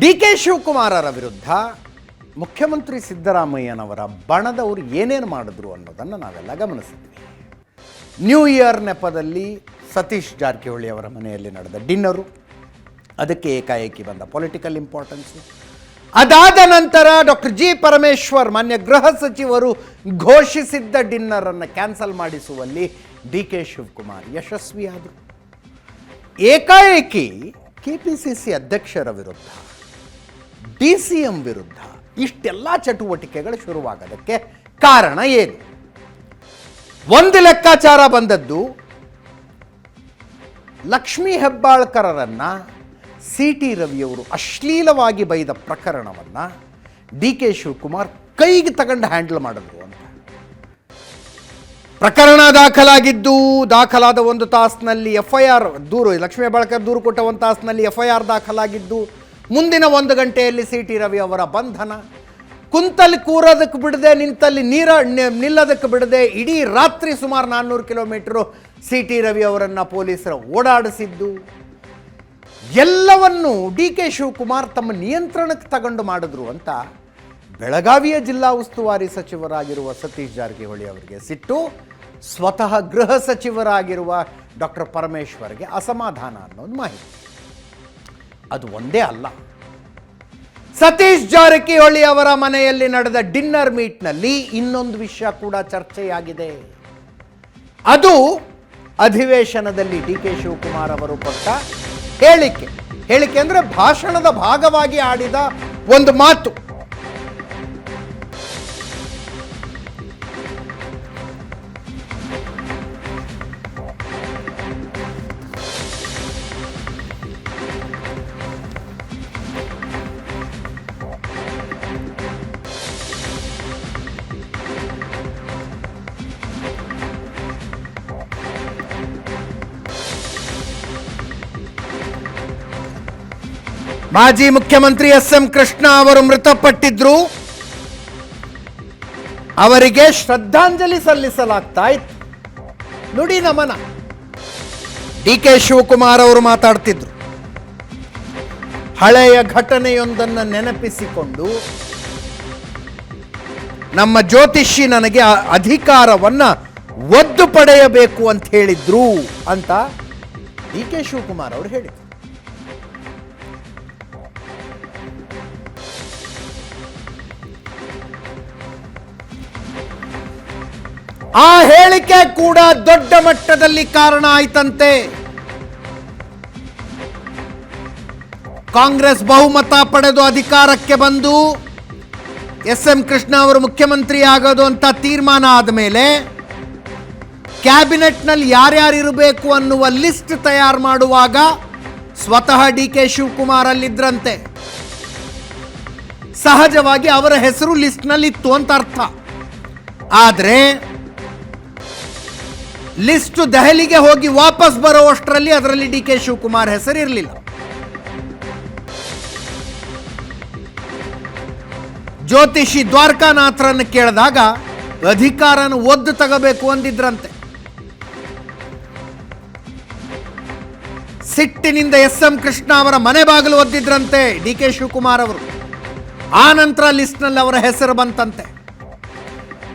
D K ಶಿವಕುಮಾರರ ವಿರುದ್ಧ ಮುಖ್ಯಮಂತ್ರಿ ಸಿದ್ದರಾಮಯ್ಯನವರ ಬಣದವರು ಏನೇನು ಮಾಡಿದ್ರು ಅನ್ನೋದನ್ನು ನಾವೆಲ್ಲ ಗಮನಿಸಿದ್ವಿ. ನ್ಯೂ ಇಯರ್ ನೆಪದಲ್ಲಿ ಸತೀಶ್ ಜಾರಕಿಹೊಳಿ ಅವರ ಮನೆಯಲ್ಲಿ ನಡೆದ ಡಿನ್ನರು ಅದಕ್ಕೆ ಏಕಾಏಕಿ ಬಂದ ಪೊಲಿಟಿಕಲ್ ಇಂಪಾರ್ಟೆನ್ಸು ಅದಾದ ನಂತರ ಡಾಕ್ಟರ್ ಜಿ ಪರಮೇಶ್ವರ್ ಮಾನ್ಯ ಗೃಹ ಸಚಿವರು ಘೋಷಿಸಿದ್ದ ಡಿನ್ನರನ್ನು ಕ್ಯಾನ್ಸಲ್ ಮಾಡಿಸುವಲ್ಲಿ ಡಿ ಕೆ ಶಿವಕುಮಾರ್ ಯಶಸ್ವಿಯಾದರು. ಏಕಾಏಕಿ ಕೆ ಪಿ ಸಿ ಸಿ ಅಧ್ಯಕ್ಷರ ವಿರುದ್ಧ ಡಿ ಸಿ ಎಂ ವಿರುದ್ಧ ಇಷ್ಟೆಲ್ಲ ಚಟುವಟಿಕೆಗಳು ಶುರುವಾಗೋದಕ್ಕೆ ಕಾರಣ ಏನು? ಒಂದು ಲೆಕ್ಕಾಚಾರ ಬಂದದ್ದು ಲಕ್ಷ್ಮೀ ಹೆಬ್ಬಾಳ್ಕರರನ್ನ ಸಿ ಟಿ ರವಿಯವರು ಅಶ್ಲೀಲವಾಗಿ ಬೈದ ಪ್ರಕರಣವನ್ನು ಡಿ ಕೆ ಶಿವಕುಮಾರ್ ಕೈಗೆ ತಗೊಂಡು ಹ್ಯಾಂಡಲ್ ಮಾಡಿದ್ರು ಅಂತ. ಪ್ರಕರಣ ದಾಖಲಾಗಿದ್ದು, ದಾಖಲಾದ ಒಂದು ತಾಸಿನಲ್ಲಿ ಎಫ್ ಐ ಆರ್ ದೂರು, ಲಕ್ಷ್ಮೀ ಹೆಬ್ಬಾಳ್ಕರ್ ದೂರು ಕೊಟ್ಟ ಒಂದು ತಾಸಿನಲ್ಲಿ ಎಫ್ ಐ ಆರ್ ದಾಖಲಾಗಿದ್ದು ಮುಂದಿನ ಒಂದು ಗಂಟೆಯಲ್ಲಿ ಸಿ ಟಿ ರವಿ ಅವರ ಬಂಧನ. ಕುಂತಲ್ಲಿ ಕೂರೋದಕ್ಕೆ ಬಿಡದೆ, ನಿಂತಲ್ಲಿ ನೀರ ನಿಲ್ಲೋದಕ್ಕೆ ಬಿಡದೆ, ಇಡೀ ರಾತ್ರಿ ಸುಮಾರು ನಾನ್ನೂರು ಕಿಲೋಮೀಟ್ರು ಸಿ ಟಿ ರವಿ ಅವರನ್ನು ಪೊಲೀಸರು ಓಡಾಡಿಸಿದ್ದು. ಎಲ್ಲವನ್ನು ಡಿ ಕೆ ಶಿವಕುಮಾರ್ ತಮ್ಮ ನಿಯಂತ್ರಣಕ್ಕೆ ತಗೊಂಡು ಮಾಡಿದ್ರು ಅಂತ ಬೆಳಗಾವಿಯ ಜಿಲ್ಲಾ ಉಸ್ತುವಾರಿ ಸಚಿವರಾಗಿರುವ ಸತೀಶ್ ಜಾರಕಿಹೊಳಿ ಅವರಿಗೆ ಸಿಟ್ಟು. ಸ್ವತಃ ಗೃಹ ಸಚಿವರಾಗಿರುವ ಡಾಕ್ಟರ್ ಪರಮೇಶ್ವರ್ಗೆ ಅಸಮಾಧಾನ ಅನ್ನೋದು ಮಾಹಿತಿ. ಅದು ಒಂದೇ ಅಲ್ಲ. ಸತೀಶ್ ಜಾರಕಿಹೊಳಿ ಅವರ ಮನೆಯಲ್ಲಿ ನಡೆದ ಡಿನ್ನರ್ ಮೀಟ್ನಲ್ಲಿ ಇನ್ನೊಂದು ವಿಷಯ ಕೂಡ ಚರ್ಚೆಯಾಗಿದೆ. ಅದು ಅಧಿವೇಶನದಲ್ಲಿ ಡಿ ಕೆ ಶಿವಕುಮಾರ್ ಅವರು ಕೊಟ್ಟ ಹೇಳಿಕೆ. ಹೇಳಿಕೆ ಅಂದರೆ ಭಾಷಣದ ಭಾಗವಾಗಿ ಆಡಿದ ಒಂದು ಮಾತು. ಮಾಜಿ ಮುಖ್ಯಮಂತ್ರಿ ಎಸ್ ಎಂ ಕೃಷ್ಣ ಅವರು ಮೃತಪಟ್ಟಿದ್ರು. ಅವರಿಗೆ ಶ್ರದ್ಧಾಂಜಲಿ ಸಲ್ಲಿಸಲಾಗ್ತಾ ಇತ್ತು. ನುಡಿ ನಮನ. ಡಿ ಕೆ ಶಿವಕುಮಾರ್ ಅವರು ಮಾತಾಡ್ತಿದ್ರು. ಹಳೆಯ ಘಟನೆಯೊಂದನ್ನು ನೆನಪಿಸಿಕೊಂಡು ನಮ್ಮ ಜ್ಯೋತಿಷಿ ನನಗೆ ಅಧಿಕಾರವನ್ನ ಒದ್ದು ಪಡೆಯಬೇಕು ಅಂತ ಹೇಳಿದ್ರು ಅಂತ ಡಿ ಕೆ ಶಿವಕುಮಾರ್ ಅವರು ಹೇಳಿದ್ರು. ಆ ಹೇಳಿಕೆ ಕೂಡ ದೊಡ್ಡ ಮಟ್ಟದಲ್ಲಿ ಕಾರಣ ಆಯ್ತಂತೆ. ಕಾಂಗ್ರೆಸ್ ಬಹುಮತ ಪಡೆದು ಅಧಿಕಾರಕ್ಕೆ ಬಂದು ಎಸ್ ಎಂ ಕೃಷ್ಣ ಅವರು ಮುಖ್ಯಮಂತ್ರಿ ಆಗೋದು ಅಂತ ತೀರ್ಮಾನ ಆದ ಮೇಲೆ ಕ್ಯಾಬಿನೆಟ್ನಲ್ಲಿ ಯಾರ್ಯಾರಿರಬೇಕು ಅನ್ನುವ ಲಿಸ್ಟ್ ತಯಾರು ಮಾಡುವಾಗ ಸ್ವತಃ ಡಿ ಕೆ ಶಿವಕುಮಾರ್ ಅಲ್ಲಿದ್ರಂತೆ. ಸಹಜವಾಗಿ ಅವರ ಹೆಸರು ಲಿಸ್ಟ್ನಲ್ಲಿತ್ತು ಅಂತ ಅರ್ಥ. ಆದರೆ ಲಿಸ್ಟ್ ದೆಹಲಿಗೆ ಹೋಗಿ ವಾಪಸ್ ಬರುವಷ್ಟರಲ್ಲಿ ಅದರಲ್ಲಿ ಡಿ ಕೆ ಶಿವಕುಮಾರ್ ಹೆಸರು ಇರಲಿಲ್ಲ ಜ್ಯೋತಿಷಿ ದ್ವಾರಕಾನಾಥರನ್ನು ಕೇಳಿದಾಗ ಅಧಿಕಾರನ ಒದ್ದು ತಗೋಬೇಕು ಅಂದಿದ್ರಂತೆ. ಸಿಟ್ಟಿನಿಂದ ಎಸ್ ಎಂ ಕೃಷ್ಣ ಅವರ ಮನೆ ಬಾಗಿಲು ಒದ್ದಿದ್ರಂತೆ ಡಿ ಕೆ ಶಿವಕುಮಾರ್ ಅವರು. ಆ ನಂತರ ಲಿಸ್ಟ್ನಲ್ಲಿ ಅವರ ಹೆಸರು ಬಂತಂತೆ.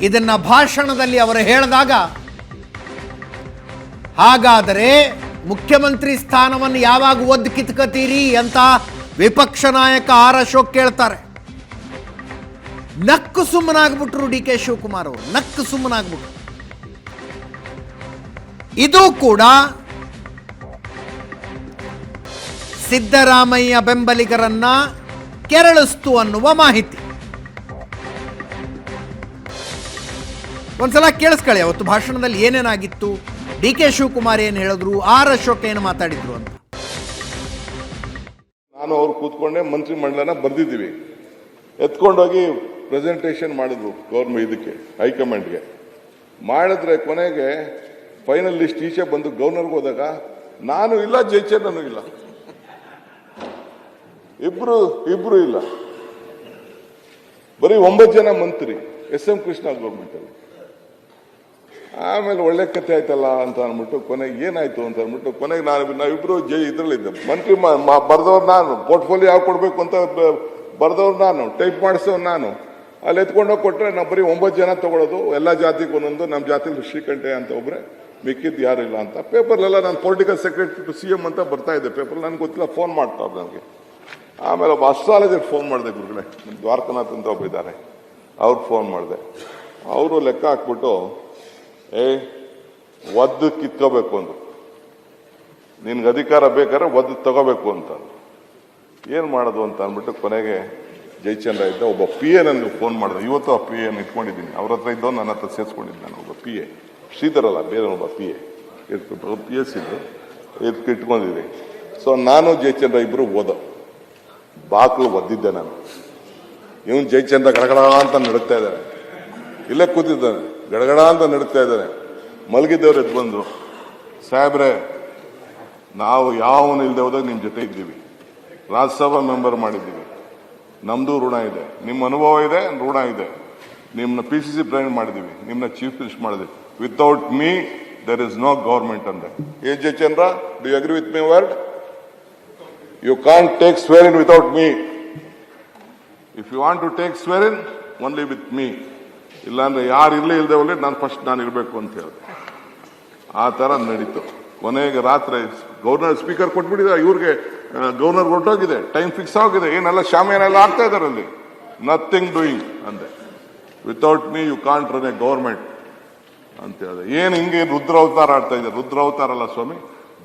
ಇದನ್ನ ಭಾಷಣದಲ್ಲಿ ಅವರು ಹೇಳಿದಾಗ ಹಾಗಾದರೆ ಮುಖ್ಯಮಂತ್ರಿ ಸ್ಥಾನವನ್ನು ಯಾವಾಗ ಒದ್ದು ಕಿತ್ಕತೀರಿ ಅಂತ ವಿಪಕ್ಷ ನಾಯಕ ಆರ್ ಅಶೋಕ್ ಕೇಳ್ತಾರೆ. ನಕ್ಕು ಸುಮ್ಮನಾಗ್ಬಿಟ್ರು ಡಿ ಕೆ ಶಿವಕುಮಾರ್ ಅವರು. ನಕ್ಕು ಸುಮ್ಮನಾಗ್ಬಿಟ್ರು. ಇದು ಕೂಡ ಸಿದ್ದರಾಮಯ್ಯ ಬೆಂಬಲಿಗರನ್ನ ಕೆರಳಿಸ್ತು ಅನ್ನುವ ಮಾಹಿತಿ. ಒಂದ್ಸಲ ಕೇಳಿಸ್ಕೊಳ್ಳಿ, ಅವತ್ತು ಭಾಷಣದಲ್ಲಿ ಏನೇನಾಗಿತ್ತು? ಡಿ ಕೆ ಶಿವಕುಮಾರ್ ಏನು ಹೇಳಿದ್ರು, ಆರ್ ಅಶೋಕ್ ಏನು ಮಾತಾಡಿದ್ರು ಅಂತ? ನಾನು ಅವ್ರು ಕೂತ್ಕೊಂಡೆ, ಮಂತ್ರಿ ಮಂಡಲನ ಬರ್ದಿದ್ದೀವಿ. ಎತ್ಕೊಂಡೋಗಿ ಪ್ರೆಸೆಂಟೇಷನ್ ಮಾಡಿದ್ರು ಗೌರ್ಮೆಂಟ್ ಇದಕ್ಕೆ, ಹೈಕಮಾಂಡ್ಗೆ. ಮಾಡಿದ್ರೆ ಕೊನೆಗೆ ಫೈನಲ್ ಲಿಸ್ಟ್ ಈಚೆ ಬಂದು ಗವರ್ನರ್ಗೆ ಹೋದಾಗ, ನಾನು ಇಲ್ಲ ಜೈಚಂದ್ರನು ಇಲ್ಲ. ಇಬ್ರು ಇಬ್ರು ಇಲ್ಲ. ಬರೀ ಒಂಬತ್ತು ಜನ ಮಂತ್ರಿ, ಎಸ್ ಎಂ ಕೃಷ್ಣ ಗೌರ್ಮೆಂಟ್ ಅಲ್ಲಿ ಆಮೇಲೆ ಒಳ್ಳೆ ಕತೆ ಆಯ್ತಲ್ಲ ಅಂತ ಅಂದ್ಬಿಟ್ಟು ಕೊನೆಗೆ ಏನಾಯ್ತು ಅಂತ ಅಂದ್ಬಿಟ್ಟು ಕೊನೆಗೆ ನಾನು ನಾವಿಬ್ರು ಜೈ ಇದ್ರಲ್ಲಿದ್ದೆ. ಮಂತ್ರಿ ಬರೆದವ್ರು ನಾನು ಪೋರ್ಟ್ಫೋಲಿಯೋ ಯಾವ ಕೊಡ್ಬೇಕು ಅಂತ ಬರೆದವ್ರು ನಾನು ಟೈಪ್ ಮಾಡಿಸೋರು ನಾನು. ಅಲ್ಲಿ ಎತ್ಕೊಂಡೋಗಿ ಕೊಟ್ಟರೆ ನಾವು ಬರೀ ಒಂಬತ್ತು ಜನ ತಗೊಳ್ಳೋದು ಎಲ್ಲ ಜಾತಿಗೆ ಒಂದೊಂದು ನಮ್ಮ ಜಾತಿಲಿ ಶ್ರೀಕಂಠೆ ಅಂತ ಒಬ್ಬರೇ ಮಿಕ್ಕಿದ್ದು ಯಾರಿಲ್ಲ ಅಂತ. ಪೇಪರ್ಲೆಲ್ಲ ನಾನು political secretary to C M ಅಂತ ಬರ್ತಾ ಇದ್ದೆ ಪೇಪರ್ ನನಗೆ ಗೊತ್ತಿಲ್ಲ ಫೋನ್ ಮಾಡ್ತಾರೆ ನನಗೆ ಆಮೇಲೆ ಒಬ್ಬ ಅಸ್ಟ್ರಾಲಜಿಗೆ ಫೋನ್ ಮಾಡಿದೆ ಗುರುಗಳೇ, ದ್ವಾರಕನಾಥ್ ಅಂತ ಒಬ್ಬ ಇದ್ದಾರೆ ಅವ್ರಿಗೆ ಫೋನ್ ಮಾಡಿದೆ. ಅವರು ಲೆಕ್ಕ ಹಾಕ್ಬಿಟ್ಟು ಏ, ಒದ್ದು ಕಿತ್ಕೋಬೇಕು ಅಂದ್ರು. ನಿನ್ಗೆ ಅಧಿಕಾರ ಬೇಕಾದ್ರೆ ಒದ್ದು ತಗೋಬೇಕು ಅಂತ ಏನು ಮಾಡೋದು ಅಂತ ಅಂದ್ಬಿಟ್ಟು ಕೊನೆಗೆ ಜಯಚಂದ್ರ ಇದ್ದ ಒಬ್ಬ ಪಿ ಎ ನನಗೆ ಫೋನ್ ಮಾಡಿದೆ. ಇವತ್ತು ಆ ಪಿ ಎನ್ ಇಟ್ಕೊಂಡಿದ್ದೀನಿ. ಅವ್ರ ಹತ್ರ ಇದ್ದವ್ ನನ್ನ ಹತ್ರ ಸೇರಿಸ್ಕೊಂಡಿದ್ದೆ ನಾನು ಒಬ್ಬ ಪಿ ಎ ಶ್ರೀಧರಲ್ಲ ಬೇರೆ ಒಬ್ಬ ಪಿ ಎ ಪಿ ಎಸ್ ಇದ್ದು ಇದಕ್ಕೆ ಇಟ್ಕೊಂಡಿದ್ದೀನಿ. ಸೊ ನಾನು ಜಯಚಂದ್ರ ಇಬ್ಬರು ಓದ. ಬಾಕ್ಲು ಒದ್ದಿದ್ದೆ ನಾನು. ಇವನು ಜಯಚಂದ್ರ ಗಡಗಡ ಅಂತ ನಡುತ್ತಾ ಇದ್ದಾರೆ ಇಲ್ಲೇ ಕೂತಿದ್ದಾನೆ. ಗಡಗಡ ಅಂತ ನಡುತ್ತಾ ಇದ್ದಾರೆ ಮಲಗಿದ್ದವ್ರು ಎದ್ದು ಬಂದು ಸಾಹೇಬ್ರೆ, ನಾವು ಯಾವನು ಇಲ್ಲದೆ ಹೋದಾಗ ನಿಮ್ಮ ಜೊತೆ ಇದ್ದೀವಿ. ರಾಜ್ಯಸಭಾ ಮೆಂಬರ್ ಮಾಡಿದ್ದೀವಿ. ನಮ್ದು ಋಣ ಇದೆ. ನಿಮ್ಮ ಅನುಭವ ಇದೆ, ಋಣ ಇದೆ. ನಿಮ್ಮನ್ನ ಪಿ ಸಿ ಸಿ ಪ್ರೆಸಿಡೆಂಟ್ ಮಾಡಿದ್ದೀವಿ. ನಿಮ್ಮನ್ನ ಚೀಫ್ ಮಿನಿಸ್ಟರ್ ಮಾಡಿದ್ವಿ without me there is no government ಅಂದೆ. ಏ Jayachandra do the agree with my word you can't take swear in without me if you want to take swear in only with me ಇಲ್ಲಾಂದ್ರೆ ಯಾರು ಇಲ್ಲೇ ಇಲ್ಲದೆ ಹೋಗ್ಲಿ ನಾನು first ನಾನು ಇರಬೇಕು ಅಂತ ಹೇಳಿದೆ. ಆ ಥರ ನಡೀತು. ಕೊನೆಗೆ ರಾತ್ರಿ ಗವರ್ನರ್ ಸ್ಪೀಕರ್ ಕೊಟ್ಬಿಟ್ಟಿದೆ, ಇವ್ರಿಗೆ ಗವರ್ನರ್ ಹೊರಟೋಗಿದೆ ಟೈಮ್ ಫಿಕ್ಸ್ ಆಗಿದೆ, ಏನೆಲ್ಲ ಶಾಮಿಯಾನೆಲ್ಲ ಆಗ್ತಾ ಇದ್ದಾರೆ ಅಲ್ಲಿ? ನಥಿಂಗ್ ಡೂಯಿಂಗ್ ಅಂದೆ. Without me you can't run a government ಅಂತ ಹೇಳಿದೆ. ಏನು ಹಿಂಗೆ ರುದ್ರ ಅವತಾರ ಆಡ್ತಾ ಇದೆ? ರುದ್ರ ಅವತಾರ ಅಲ್ಲ ಸ್ವಾಮಿ,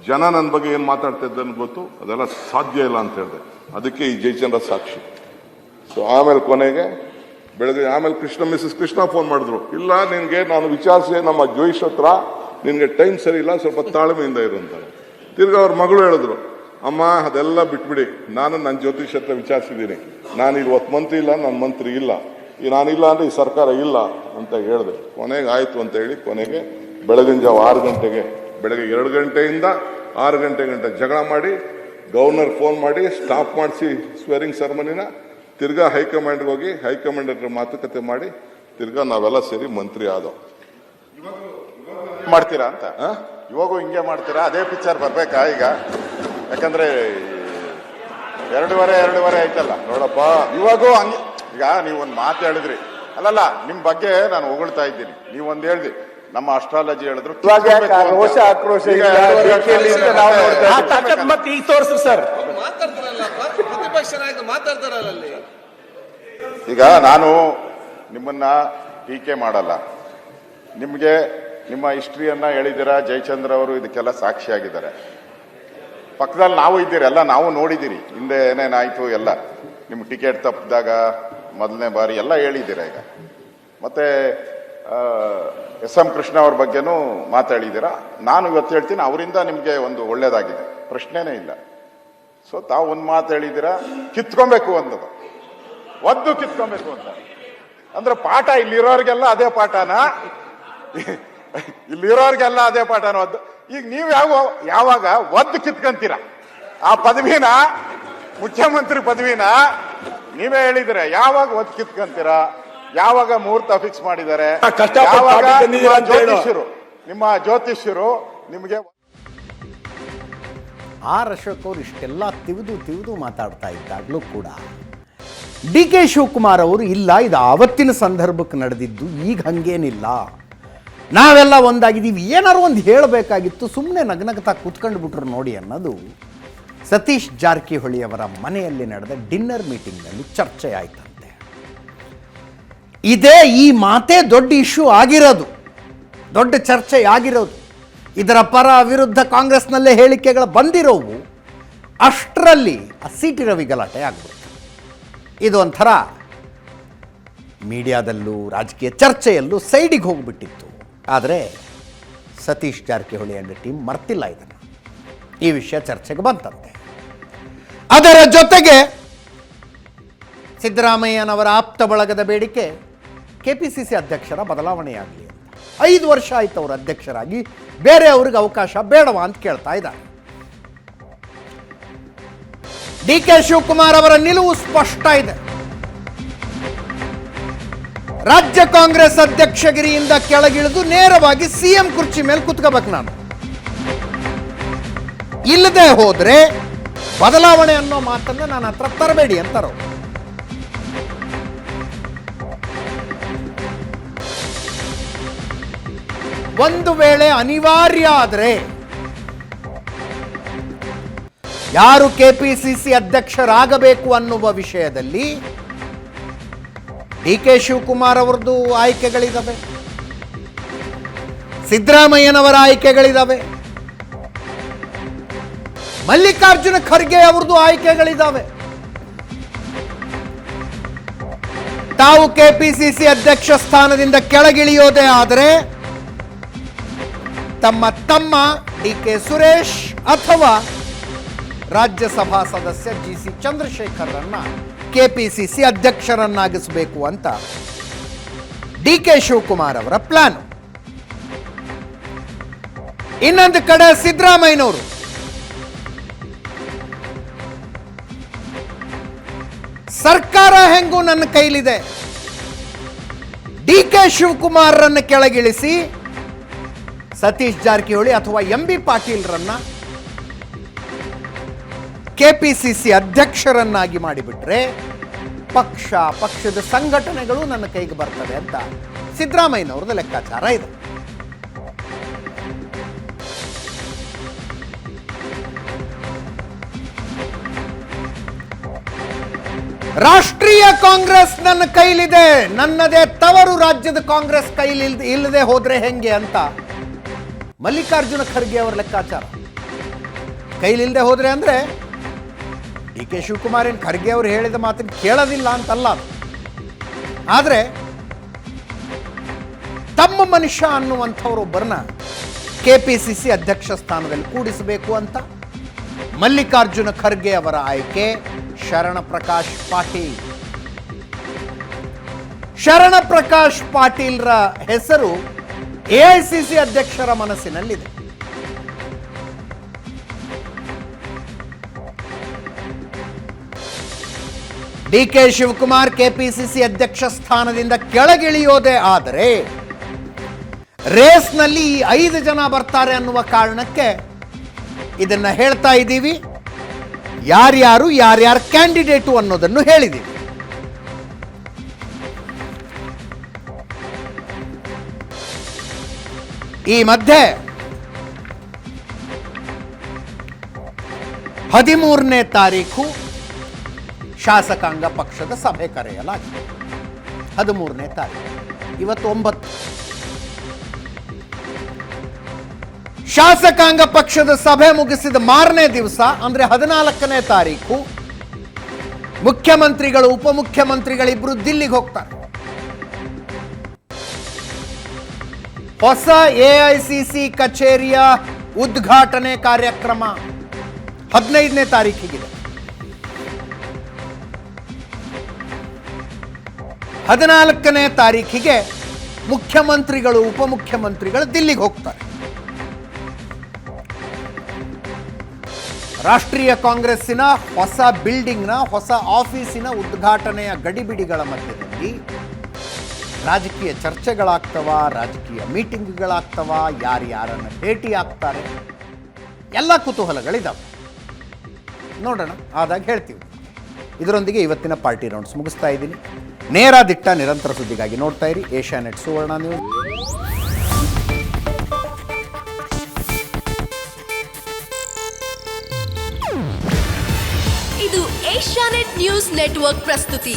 ಜನ ನನ್ನ ಬಗ್ಗೆ ಏನು ಮಾತಾಡ್ತಾ ಇದ್ದಾನೆ ಗೊತ್ತು, ಅದೆಲ್ಲ ಸಾಧ್ಯ ಇಲ್ಲ ಅಂತ ಹೇಳಿದೆ. ಅದಕ್ಕೆ ಈ ಜಯಚಂದ್ರ ಸಾಕ್ಷಿ. ಸೊ ಆಮೇಲೆ ಕೊನೆಗೆ ಬೆಳಗ್ಗೆ ಆಮೇಲೆ ಕೃಷ್ಣ ಮಿಸಸ್ ಕೃಷ್ಣ ಫೋನ್ ಮಾಡಿದ್ರು. ಇಲ್ಲ, ನಿನಗೆ ನಾನು ವಿಚಾರಿಸಿ, ನಮ್ಮ ಜೋಯಿಸ್ ಹತ್ರ ನಿನಗೆ ಟೈಮ್ ಸರಿ ಇಲ್ಲ, ಸ್ವಲ್ಪ ತಾಳ್ಮೆಯಿಂದ ಇರು ಅಂತಾರೆ. ತಿರ್ಗಿ ಅವ್ರ ಮಗಳು ಹೇಳಿದ್ರು, ಅಮ್ಮ, ಅದೆಲ್ಲ ಬಿಟ್ಬಿಡಿ. ನಾನು ನನ್ನ ಜ್ಯೋತಿಷ್ ಹತ್ರ ವಿಚಾರಿಸಿದ್ದೀನಿ. ನಾನು ಇವತ್ತು ಮಂತ್ರಿ ಇಲ್ಲ ನನ್ನ ಮಂತ್ರಿ ಇಲ್ಲ. ಈ ನಾನಿಲ್ಲ ಅಂದ್ರೆ ಈ ಸರ್ಕಾರ ಇಲ್ಲ, ಅಂತ ಹೇಳಿದೆ. ಕೊನೆಗೆ ಆಯ್ತು ಅಂತ ಹೇಳಿ ಕೊನೆಗೆ ಬೆಳಗಿನ ಜಾವ ಆರು ಗಂಟೆಗೆ, ಬೆಳಗ್ಗೆ ಎರಡು ಗಂಟೆಯಿಂದ ಆರು ಗಂಟೆ ಗಂಟೆ ಜಗಳ ಮಾಡಿ ಗವರ್ನರ್ ಫೋನ್ ಮಾಡಿ ಸ್ಟಾಪ್ ಮಾಡಿಸಿ ಸ್ವೇರಿಂಗ್ ಸೆರೆಮನಿನ ತಿರ್ಗಾ ಹೈಕಮಾಂಡ್ಗೆ ಹೋಗಿ ಹೈಕಮಾಂಡ್ ಹತ್ರ ಮಾತುಕತೆ ಮಾಡಿ ತಿರ್ಗಾ ನಾವೆಲ್ಲ ಸೇರಿ ಮಂತ್ರಿ ಆದವು ಮಾಡ್ತೀರಾ ಅಂತ? ಇವಾಗೂ ಹಿಂಗೆ ಮಾಡ್ತೀರಾ? ಅದೇ ಪಿಕ್ಚರ್ ಬರ್ಬೇಕಾ ಈಗ? ಯಾಕಂದ್ರೆ ಎರಡೂವರೆ ಎರಡೂವರೆ ಆಯ್ತಲ್ಲ. ನೋಡಪ್ಪ. ಇವಾಗೂ ಹಂಗೆ ಈಗ ನೀವು ಒಂದು ಮಾತು ಹೇಳಿದ್ರಿ. ಅಲ್ಲಲ್ಲ ನಿಮ್ ಬಗ್ಗೆ ನಾನು ಹೊಗಳ್ತಾ ಇದ್ದೀನಿ. ನೀವು ಒಂದ್ ಹೇಳ್ದಿ ನಮ್ಮ ಅಸ್ಟ್ರಾಲಜಿ ಹೇಳಿದ್ರು ಆಕ್ರೋಶ ಈಗ ಇಲ್ಲ? ಎರಡೂವರೆ ಟೀಕೆಯಲ್ಲಿ ವರ್ಷ ಅಂತ ನಾವು ನೋಡ್ತಾ ಆ ಇದ್ದೀವಿ. ತಾಕತ್ ಮತ್ತೆ ಈಗ ತೋರಿಸ್ರಿ ಸರ್. ನಾಯಕ ಮಾತಾಡ್ತಾರಲ್ಲ ಈಗ ನಾನು ನಿಮ್ಮನ್ನ ಟೀಕೆ ಮಾಡಲ್ಲ. ನಿಮಗೆ ನಿಮ್ಮ ಹಿಸ್ಟ್ರಿಯನ್ನ ಹೇಳಿದ್ದೀರಾ? ಜಯಚಂದ್ರ ಅವರು ಇದಕ್ಕೆಲ್ಲ ಸಾಕ್ಷಿಯಾಗಿದ್ದಾರೆ. ಪಕ್ಕದಲ್ಲಿ ನಾವು ಇದ್ದೀರಿ, ಎಲ್ಲ ನಾವು ನೋಡಿದ್ದೀರಿ. ಹಿಂದೆ ಏನೇನಾಯಿತು ಎಲ್ಲ. ನಿಮ್ಮ ಟಿಕೆಟ್ ತಪ್ಪಿದಾಗ ಮೊದಲನೇ ಬಾರಿ ಎಲ್ಲ ಹೇಳಿದ್ದೀರಾ ಈಗ? ಮತ್ತೆ ಎಸ್ ಎಂ ಕೃಷ್ಣ ಅವ್ರ ಬಗ್ಗೆನೂ ಮಾತಾಡಿದ್ದೀರಾ? ನಾನು ಇವತ್ತು ಹೇಳ್ತೀನಿ, ಅವರಿಂದ ನಿಮಗೆ ಒಂದು ಒಳ್ಳೆಯದಾಗಿದೆ ಪ್ರಶ್ನೆನೇ ಇಲ್ಲ. ಸೊ ತಾವು ಒಂದು ಮಾತು ಹೇಳಿದಿರ ಕಿತ್ಕೊಬೇಕು ಅಂದದು ಒದ್ದು ಕಿತ್ಕೊಬೇಕು ಅಂತ. ಅಂದ್ರೆ ಪಾಠ ಇಲ್ಲಿರೋರಿಗೆಲ್ಲ ಅದೇ ಪಾಠನ? ಇಲ್ಲಿರೋರಿಗೆಲ್ಲ ಅದೇ ಪಾಠನ ಒದ್ದು? ಈಗ ನೀವು ಯಾವ ಯಾವಾಗ ಒದ್ದು ಕಿತ್ಕೊಂತೀರ? ಆ ಪದವಿನ? ಮುಖ್ಯಮಂತ್ರಿ ಪದವಿನ? ನೀವೇ ಹೇಳಿದ್ರೆ ಯಾವಾಗ ಒದ್ ಕಿತ್ಕೊಂತೀರ? ಯಾವಾಗ ಮುಹೂರ್ತ ಫಿಕ್ಸ್ ಮಾಡಿದ್ದಾರೆ? ಯಾವಾಗ ಜ್ಯೋತಿಷ್ಯರು ನಿಮ್ಮ ಜ್ಯೋತಿಷ್ಯರು ನಿಮಗೆ ಆರ್ ಅಶೋಕ್ ಅವರು ಇಷ್ಟೆಲ್ಲ ತಿವಿದು ತಿವಿದು ಮಾತಾಡ್ತಾ ಇದ್ದಾಗಲೂ ಕೂಡ. ಡಿ ಕೆ ಶಿವಕುಮಾರ್ ಅವರು ಇಲ್ಲ, ಇದು ಆವತ್ತಿನ ಸಂದರ್ಭಕ್ಕೆ ನಡೆದಿದ್ದು, ಈಗ ಹಂಗೇನಿಲ್ಲ. ನಾವೆಲ್ಲ ಒಂದಾಗಿದ್ದೀವಿ. ಏನಾರು ಒಂದು ಹೇಳಬೇಕಾಗಿತ್ತು ಸುಮ್ಮನೆ ನಗನಗ್ತಾ ಕೂತ್ಕೊಂಡು ಬಿಟ್ರು ನೋಡಿ ಅನ್ನೋದು ಸತೀಶ್ ಜಾರಕಿಹೊಳಿ ಅವರ ಮನೆಯಲ್ಲಿ ನಡೆದ ಡಿನ್ನರ್ ಮೀಟಿಂಗ್ನಲ್ಲಿ ಚರ್ಚೆ ಆಯ್ತಂತೆ. ಇದೇ ಈ ಮಾತೇ ದೊಡ್ಡ ಇಶ್ಯೂ ಆಗಿರೋದು. ದೊಡ್ಡ ಚರ್ಚೆ ಆಗಿರೋದು. ಇದರ ಪರ ವಿರುದ್ಧ ಕಾಂಗ್ರೆಸ್ನಲ್ಲೇ ಹೇಳಿಕೆಗಳು ಬಂದಿರೋವು, ಅಷ್ಟರಲ್ಲಿ ಆ ಸಿಟಿ ರವಿ ಗಲಾಟೆ ಆಗ್ಬಿಡ್ತು. ಇದು ಒಂಥರ ಮೀಡಿಯಾದಲ್ಲೂ ರಾಜಕೀಯ ಚರ್ಚೆಯಲ್ಲೂ ಸೈಡಿಗೆ ಹೋಗ್ಬಿಟ್ಟಿತ್ತು. ಆದರೆ ಸತೀಶ್ ಜಾರಕಿಹೊಳಿ ಅಂಡ್ ಟೀಮ್ ಮರ್ತಿಲ್ಲ ಇದನ್ನು. ಈ ವಿಷಯ ಚರ್ಚೆಗೆ ಬಂತಂತೆ. ಅದರ ಜೊತೆಗೆ ಸಿದ್ದರಾಮಯ್ಯನವರ ಆಪ್ತ ಬಳಗದ ಬೇಡಿಕೆ ಕೆ ಪಿ ಸಿ ಸಿ ಅಧ್ಯಕ್ಷರ ಬದಲಾವಣೆಯಾಗಲಿ ಐದು ವರ್ಷ ಆಯ್ತು ಅವರು ಅಧ್ಯಕ್ಷರಾಗಿ. ಬೇರೆ ಅವ್ರಿಗೆ ಅವಕಾಶ ಬೇಡವಾ ಅಂತ ಕೇಳ್ತಾ ಇದ್ದಾರೆ. ಡಿ ಕೆ ಶಿವಕುಮಾರ್ ಅವರ ನಿಲುವು ಸ್ಪಷ್ಟ ಇದೆ. ರಾಜ್ಯ ಕಾಂಗ್ರೆಸ್ ಅಧ್ಯಕ್ಷಗಿರಿಯಿಂದ ಕೆಳಗಿಳಿದು ನೇರವಾಗಿ ಸಿಎಂ ಕುರ್ಚಿ ಮೇಲೆ ಕುತ್ಕೋಬೇಕು ನಾನು. ಇಲ್ಲದೆ ಹೋದ್ರೆ ಬದಲಾವಣೆ ಅನ್ನೋ ಮಾತನ್ನ ನನ್ನ ಹತ್ರ ತರಬೇಡಿ ಅಂತಾರೋ. ಒಂದು ವೇಳೆ ಅನಿವಾರ್ಯ ಆದರೆ, ಯಾರು ಕೆಪಿಸಿಸಿ ಅಧ್ಯಕ್ಷರಾಗಬೇಕು ಅನ್ನುವ ವಿಷಯದಲ್ಲಿ ಡಿ ಕೆ ಶಿವಕುಮಾರ್ ಅವರದು ಆಯ್ಕೆಗಳಿದ್ದಾವೆ ಸಿದ್ದರಾಮಯ್ಯನವರ ಆಯ್ಕೆಗಳಿದ್ದಾವೆ ಮಲ್ಲಿಕಾರ್ಜುನ ಖರ್ಗೆ ಅವ್ರದ್ದು ಆಯ್ಕೆಗಳಿದ್ದಾವೆ ತಾವು ಕೆಪಿಸಿಸಿ ಅಧ್ಯಕ್ಷ ಸ್ಥಾನದಿಂದ ಕೆಳಗಿಳಿಯೋದೇ ಆದರೆ ತಮ್ಮ ತಮ್ಮ ಡಿ ಕೆ ಸುರೇಶ್ ಅಥವಾ ರಾಜ್ಯಸಭಾ ಸದಸ್ಯ ಜಿ ಸಿ ಚಂದ್ರಶೇಖರ್ರನ್ನ ಕೆಪಿಸಿಸಿ ಅಧ್ಯಕ್ಷರನ್ನಾಗಿಸಬೇಕು ಅಂತ ಡಿ ಕೆ ಶಿವಕುಮಾರ್ ಅವರ ಪ್ಲಾನ್ ಇನ್ನೊಂದು ಕಡೆ ಸಿದ್ದರಾಮಯ್ಯನವರು. ಸರ್ಕಾರ ಹೆಂಗೂ ನನ್ನ ಕೈಲಿದೆ. ಡಿ ಕೆ ಶಿವಕುಮಾರ್ರನ್ನು ಕೆಳಗಿಳಿಸಿ ಸತೀಶ್ ಜಾರಕಿಹೊಳಿ ಅಥವಾ ಎಂ ಬಿ ಪಾಟೀಲ್ರನ್ನ ಕೆಪಿಸಿಸಿ ಅಧ್ಯಕ್ಷರನ್ನಾಗಿ ಮಾಡಿಬಿಟ್ರೆ ಪಕ್ಷ, ಪಕ್ಷದ ಸಂಘಟನೆಗಳು ನನ್ನ ಕೈಗೆ ಬರ್ತವೆ ಅಂತ ಸಿದ್ದರಾಮಯ್ಯನವ್ರದ್ದು ಲೆಕ್ಕಾಚಾರ ಇದೆ. ರಾಷ್ಟ್ರೀಯ ಕಾಂಗ್ರೆಸ್ ನನ್ನ ಕೈಲಿದೆ, ನನ್ನದೇ ತವರು ರಾಜ್ಯದ ಕಾಂಗ್ರೆಸ್ ಕೈಲಿ ಇಲ್ಲದೆ ಹೋದ್ರೆ ಹೆಂಗೆ ಅಂತ ಮಲ್ಲಿಕಾರ್ಜುನ ಖರ್ಗೆ ಅವರ ಲೆಕ್ಕಾಚಾರ ಕೈಲಿಲ್ಲದೆ ಹೋದ್ರೆ ಅಂದ್ರೆ ಡಿ ಕೆ ಶಿವಕುಮಾರ್ ಏನು ಖರ್ಗೆ ಅವರು ಹೇಳಿದ ಮಾತನ್ನು ಕೇಳೋದಿಲ್ಲ ಅಂತಲ್ಲ ಅದು. ಆದ್ರೆ ತಮ್ಮ ಮನುಷ್ಯ ಅನ್ನುವಂಥವರೊಬ್ಬರನ್ನ ಕೆ ಪಿ ಸಿ ಸಿ ಅಧ್ಯಕ್ಷ ಸ್ಥಾನದಲ್ಲಿ ಕೂಡಿಸಬೇಕು ಅಂತ ಮಲ್ಲಿಕಾರ್ಜುನ ಖರ್ಗೆ ಅವರ ಆಯ್ಕೆ ಶರಣ ಪ್ರಕಾಶ್ ಪಾಟೀಲ್ ಶರಣ ಪ್ರಕಾಶ್ ಪಾಟೀಲ್ರ ಹೆಸರು ಎಐಸಿಸಿ ಅಧ್ಯಕ್ಷರ ಮನಸ್ಸಿನಲ್ಲಿದೆ. ಡಿ ಕೆ ಶಿವಕುಮಾರ್ ಕೆಪಿಸಿಸಿ ಅಧ್ಯಕ್ಷ ಸ್ಥಾನದಿಂದ ಕೆಳಗಿಳಿಯೋದೇ ಆದರೆ, ರೇಸ್ನಲ್ಲಿ ಈ ಐದು ಜನ ಬರ್ತಾರೆ ಅನ್ನುವ ಕಾರಣಕ್ಕೆ ಇದನ್ನ ಹೇಳ್ತಾ ಇದ್ದೀವಿ. ಯಾರ್ಯಾರು ಯಾರ್ಯಾರು ಕ್ಯಾಂಡಿಡೇಟು ಅನ್ನೋದನ್ನು ಹೇಳಿದ್ದೀವಿ. ಈ ಮಧ್ಯೆ ಹದಿಮೂರನೇ ತಾರೀಕು ಶಾಸಕಾಂಗ ಪಕ್ಷದ ಸಭೆ ಕರೆಯಲಾಗಿದೆ. ಹದಿಮೂರನೇ ತಾರೀಕು ಇವತ್ತು ಒಂಬತ್ತು ಶಾಸಕಾಂಗ ಪಕ್ಷದ ಸಭೆ ಮುಗಿಸಿದ ಮಾರನೇ ದಿವಸ, ಅಂದ್ರೆ ಹದಿನಾಲ್ಕನೇ ತಾರೀಕು ಮುಖ್ಯಮಂತ್ರಿಗಳು ಉಪಮುಖ್ಯಮಂತ್ರಿಗಳಿಬ್ಬರು ದಿಲ್ಲಿಗೆ ಹೋಗ್ತಾರೆ. ಹೊಸ ಎಐಸಿಸಿ ಕಚೇರಿಯ ಉದ್ಘಾಟನೆ ಕಾರ್ಯಕ್ರಮ ಹದಿನೈದನೇ ತಾರೀಕಿಗಿದೆ ಹದಿನಾಲ್ಕನೇ ತಾರೀಕಿಗೆ ಮುಖ್ಯಮಂತ್ರಿಗಳು, ಉಪಮುಖ್ಯಮಂತ್ರಿಗಳು ದಿಲ್ಲಿಗೆ ಹೋಗ್ತಾರೆ. ರಾಷ್ಟ್ರೀಯ ಕಾಂಗ್ರೆಸ್ಸಿನ ಹೊಸ ಬಿಲ್ಡಿಂಗ್ನ, ಹೊಸ ಆಫೀಸಿನ ಉದ್ಘಾಟನೆಯ ಗಡಿಬಿಡಿಗಳ ಮಧ್ಯದಲ್ಲಿ ರಾಜಕೀಯ ಚರ್ಚೆಗಳಾಗ್ತವ, ರಾಜಕೀಯ ಮೀಟಿಂಗ್ಗಳಾಗ್ತವ, ಯಾರ್ಯಾರನ್ನು ಭೇಟಿ ಆಗ್ತಾರೆ ಎಲ್ಲ ಕುತೂಹಲಗಳಿದ್ದಾವೆ ನೋಡೋಣ, ಆದಾಗ ಹೇಳ್ತೀವಿ. ಇದರೊಂದಿಗೆ ಇವತ್ತಿನ ಪಾರ್ಟಿ ರೌಂಡ್ಸ್ ಮುಗಿಸ್ತಾ ಇದ್ದೀನಿ. ನೇರ ದಿಟ್ಟ ನಿರಂತರ ಸುದ್ದಿಗಾಗಿ ನೋಡ್ತಾ ಇರಿ ಏಷ್ಯಾ ನೆಟ್ ಸುವರ್ಣ ನ್ಯೂಸ್. ಇದು ಏಷ್ಯಾನೆಟ್ ನ್ಯೂಸ್ ನೆಟ್ವರ್ಕ್ ಪ್ರಸ್ತುತಿ.